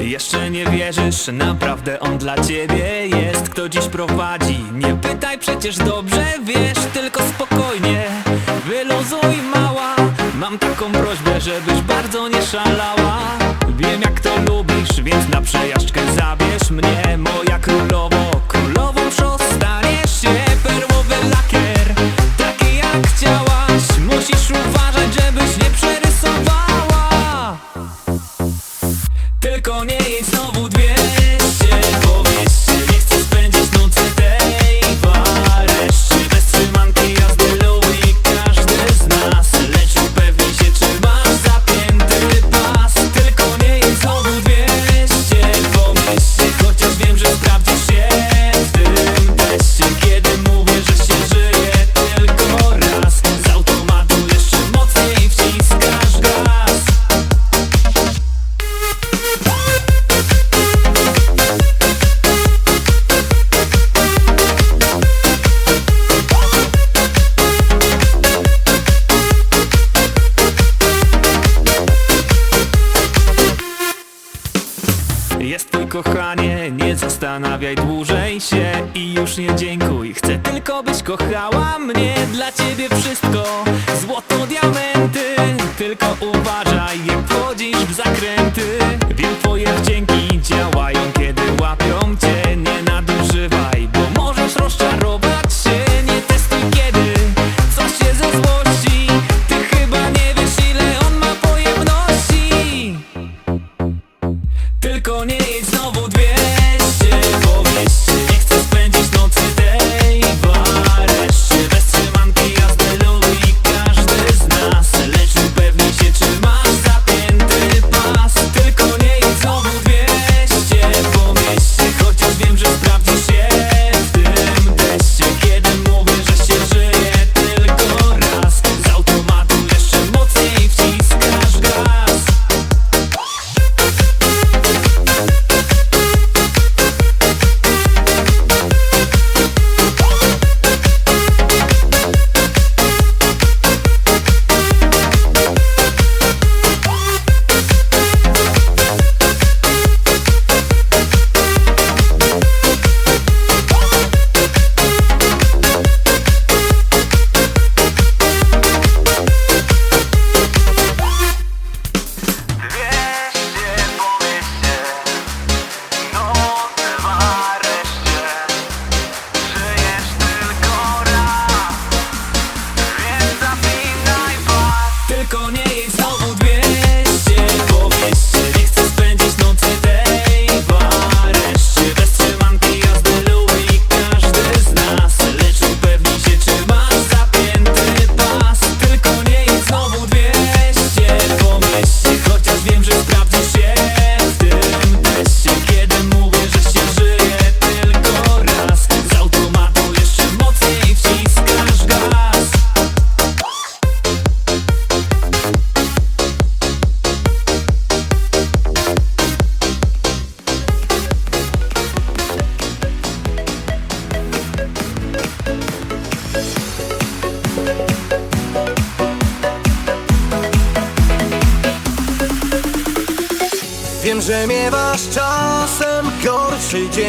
Jeszcze nie wierzysz, naprawdę on dla ciebie jest. Kto dziś prowadzi, nie pytaj, przecież dobrze wiesz. Tylko spokojnie, wyluzuj mała. Mam taką prośbę, żebyś bardzo nie szalała. Wiem jak to lubisz, więc na przejażdżkę zabierz mnie Moja królowo. kochanie Nie zastanawiaj dłużej się I już nie dziękuj. Chcę tylko byś kochała mnie. Dla ciebie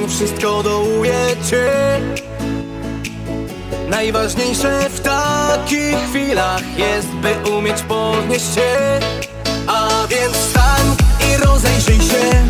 dzień wszystko dołujecie Najważniejsze w takich chwilach jest, by umieć podnieść się. A więc stań i rozejrzyj się.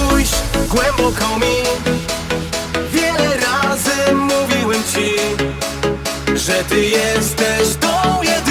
Spójrz głęboko mi. Wiele razy mówiłem ci Że ty jesteś tą jedyną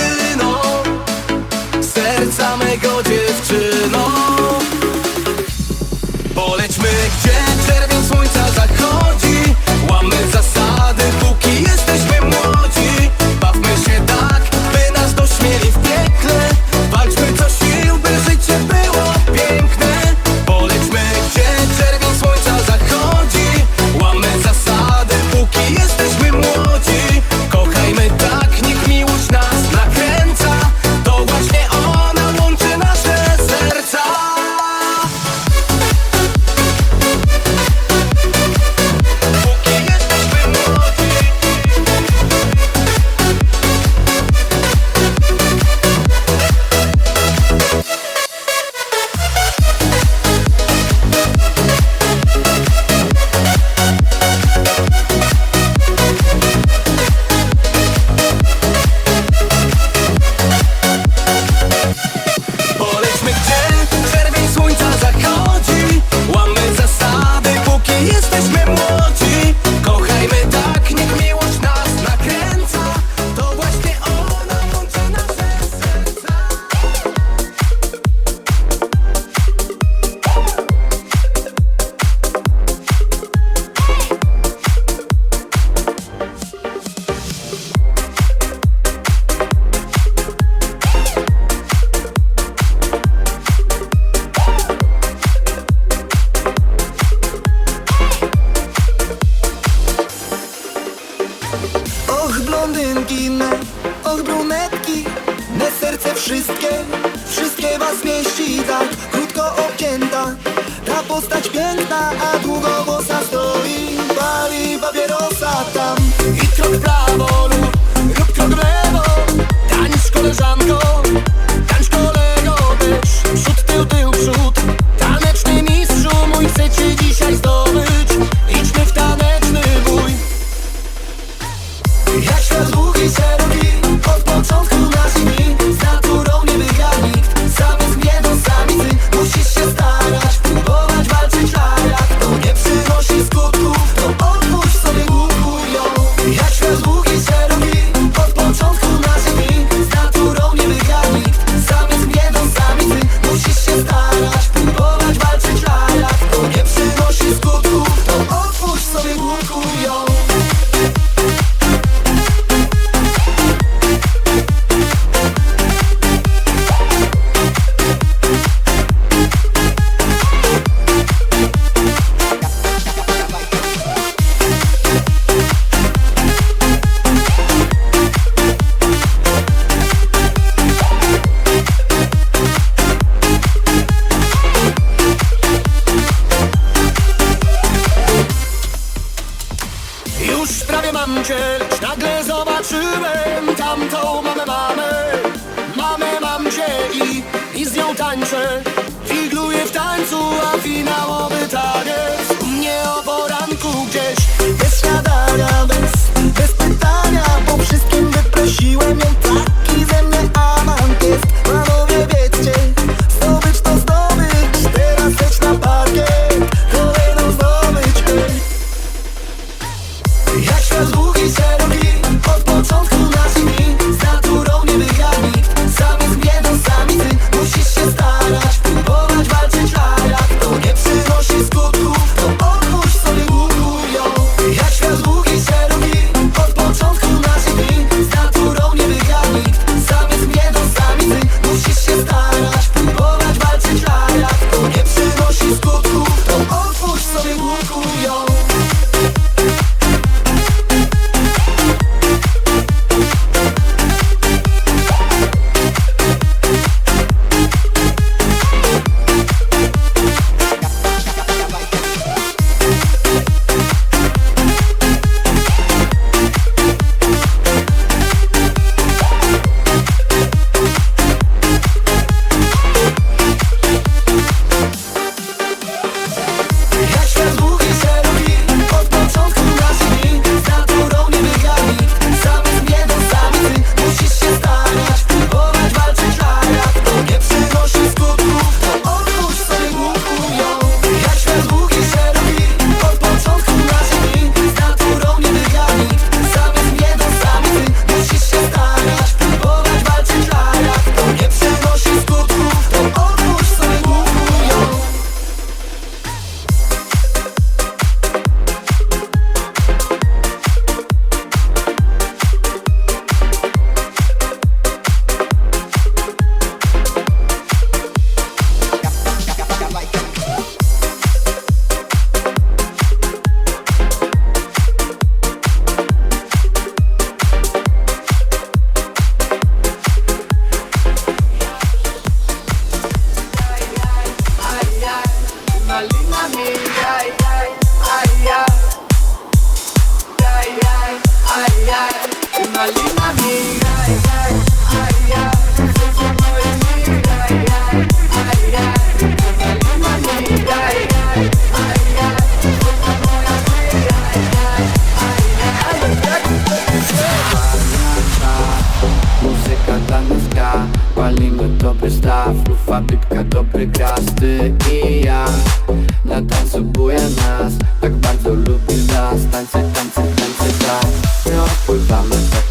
Postać piękna, a długo włosa stoi. Pali papierosa tam I krok prawo.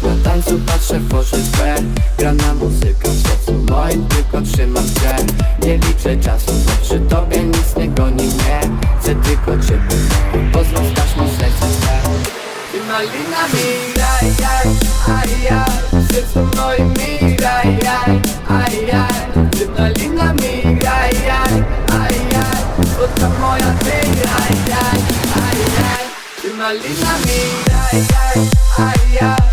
Na tańcu patrzę w oczy swe. Grana muzyka w sercu moim tylko trzyma grę Nie liczę czasu, bo przy tobie nic nie goni mnie. Chcę tylko ciebie, poznać taśmą serce swe. Ty malina miraj, jaj, aj, jaj. Serce moje miraj, jaj, aj, jaj. Ty malina miraj, jaj, aj, jaj. Spotka moja ty, aj, jaj, aj, jaj. Ty malina miraj, jaj, aj, jaj.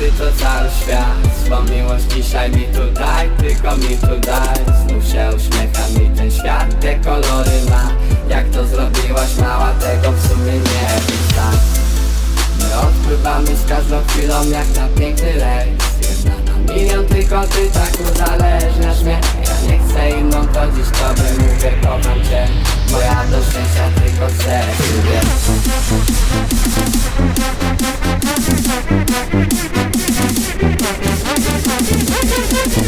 ty to cały świat. Bo miłość dzisiaj mi tu daj, tylko mi tu daj. Znów się uśmiecha mi ten świat, te kolory ma. Jak to zrobiłaś mała, tego w sumie nie wiem tak. My odpływamy z każdą chwilą jak na piękny rejs. Jedna na milion, tylko ty tak uzależniasz mnie nie chcę inną to dziś tobie mówię kocham cię Moja do szczęścia tylko chcę ciebie. Thank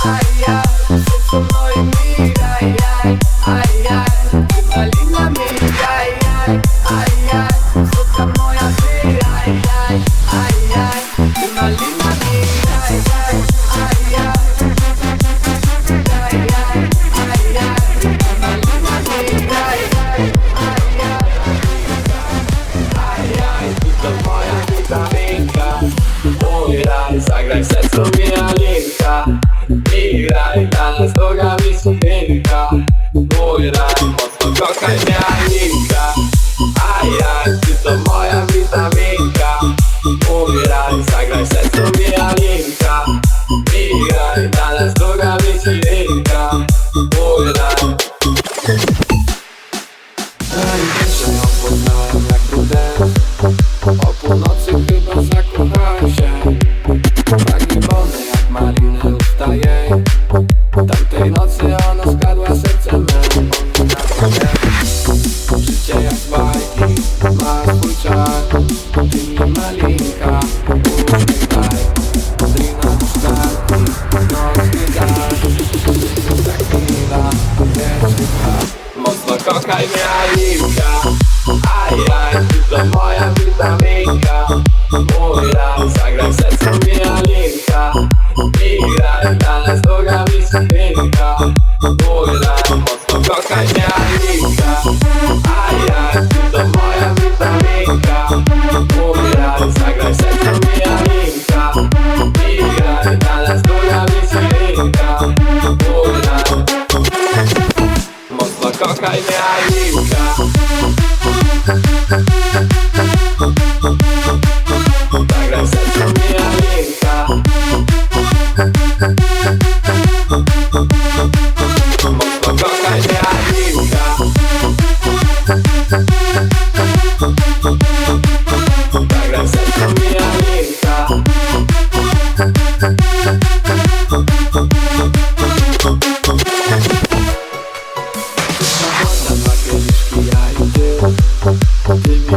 I Только для них, да Sky me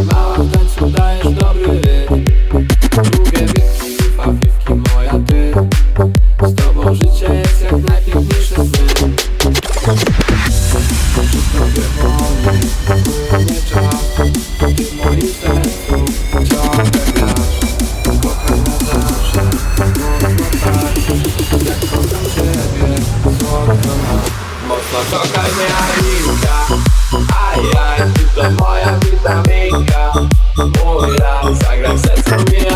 love. Mój raz zagram sercem mnie